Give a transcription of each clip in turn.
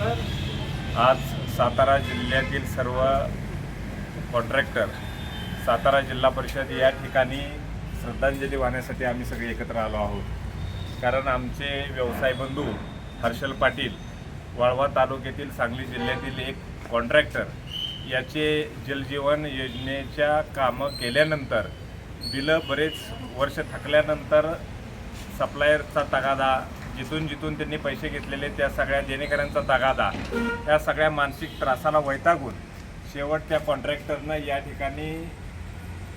आज सातारा जिल्ह्यातील सर्व कॉन्ट्रॅक्टर सातारा जिल्हा परिषद या ठिकाणी श्रद्धांजली वाहण्यासाठी आम्ही सगळे एकत्र आलो आहोत. कारण आमचे व्यवसाय बंधू हर्षल पाटील वाळवा तालुक्यातील सांगली जिल्ह्यातील एक कॉन्ट्रॅक्टर याचे जलजीवन योजनेच्या कामं केल्यानंतर बिलं बरेच वर्ष थकल्यानंतर सप्लायरचा तगादा जिथून जिथून त्यांनी पैसे घेतलेले त्या सगळ्या देणेकऱ्यांचा तगादा ह्या सगळ्या मानसिक त्रासाला वैतागून शेवट त्या कॉन्ट्रॅक्टरनं या ठिकाणी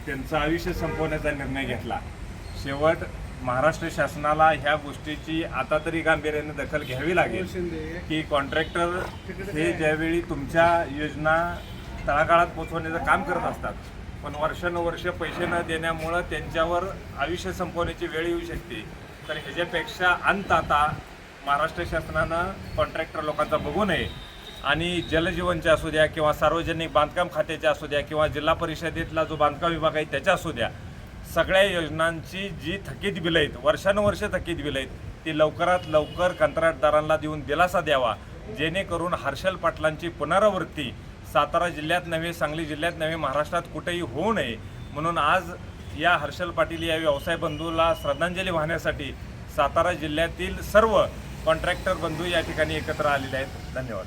त्यांचं आयुष्य संपवण्याचा निर्णय घेतला. शेवट महाराष्ट्र शासनाला ह्या गोष्टीची आता तरी गांभीर्याने दखल घ्यावी लागेल की कॉन्ट्रॅक्टर हे ज्यावेळी तुमच्या योजना तळागाळात पोचवण्याचं काम करत असतात पण वर्षानुवर्ष पैसे न देण्यामुळं त्यांच्यावर आयुष्य संपवण्याची वेळ येऊ शकते. तर ह्याच्यापेक्षा अंत आता महाराष्ट्र शासनानं कॉन्ट्रॅक्टर लोकांचा बघू नये. आणि जलजीवनच्या असू द्या किंवा सार्वजनिक बांधकाम खात्याच्या असू द्या किंवा जिल्हा परिषदेतला जो बांधकाम विभाग आहे त्याच्या असू द्या सगळ्या योजनांची जी थकीत बिलं आहेत वर्षानुवर्ष थकीत बिलं आहेत ती लवकरात लवकर कंत्राटदारांना देऊन दिलासा द्यावा. जेणेकरून हर्षल पाटलांची पुनरावृत्ती सातारा जिल्ह्यात नव्हे सांगली जिल्ह्यात नव्हे महाराष्ट्रात कुठेही होऊ नये. म्हणून आज या हर्षल पाटील या व्यवसाय बंधूला श्रद्धांजली वाहण्यासाठी सातारा जिल्ह्यातील सर्व कॉन्ट्रॅक्टर बंधू या ठिकाणी एकत्र आलेले आहेत. धन्यवाद.